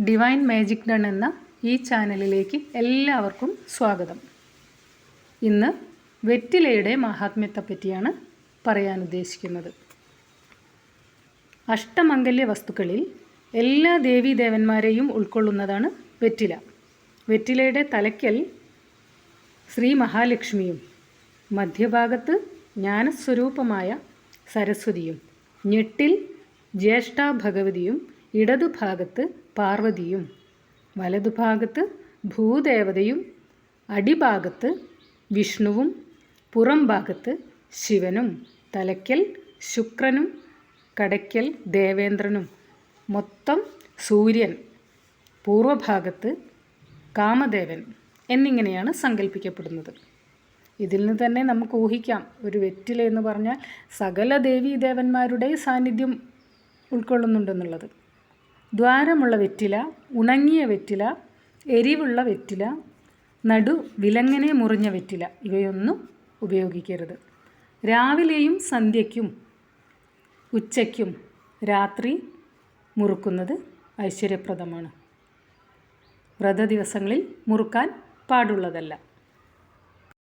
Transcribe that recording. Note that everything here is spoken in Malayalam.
ഡിവൈൻ മാജിക് ഡൺ എന്ന ഈ ചാനലിലേക്ക് എല്ലാവർക്കും സ്വാഗതം. ഇന്ന് വെറ്റിലയുടെ മഹാത്മ്യത്തെ പറ്റിയാണ് പറയാൻ ഉദ്ദേശിക്കുന്നത്. അഷ്ടമംഗല്യ വസ്തുക്കളിൽ എല്ലാ ദേവീദേവന്മാരെയും ഉൾക്കൊള്ളുന്നതാണ് വെറ്റില. വെറ്റിലയുടെ തലയ്ക്കൽ ശ്രീ മഹാലക്ഷ്മിയും മധ്യഭാഗത്ത് ജ്ഞാനസ്വരൂപമായ സരസ്വതിയും ഞെട്ടിൽ ജ്യേഷ്ഠ ഭഗവതിയും ഇടതുഭാഗത്ത് പാർവതിയും വലതുഭാഗത്ത് ഭൂദേവതയും അടിഭാഗത്ത് വിഷ്ണുവും പുറം ഭാഗത്ത് ശിവനും തലയ്ക്കൽ ശുക്രനും കടയ്ക്കൽ ദേവേന്ദ്രനും. മൊത്തം സൂര്യൻ പൂർവഭാഗത്ത് കാമദേവൻ എന്നിങ്ങനെയാണ് സങ്കല്പിക്കപ്പെടുന്നത് ഇതിൽ നിന്ന് തന്നെ നമുക്ക് ഊഹിക്കാം. ഒരു വെറ്റില എന്ന് പറഞ്ഞാൽ സകല ദേവീദേവന്മാരുടെ സാന്നിധ്യം ഉൾക്കൊള്ളുന്നുണ്ടെന്നുള്ളത്. ദ്വാരമുള്ള വെറ്റില ഉണങ്ങിയ വെറ്റില എരിവുള്ള വെറ്റില നടു വിലങ്ങനെ മുറിഞ്ഞ വെറ്റില ഇവയൊന്നും ഉപയോഗിക്കരുത്. രാവിലെയും സന്ധ്യയ്ക്കും ഉച്ചയ്ക്കും രാത്രി മുറുക്കുന്നത് ഐശ്വര്യപ്രദമാണ്. വ്രത ദിവസങ്ങളിൽ മുറുക്കാൻ പാടുള്ളതല്ല.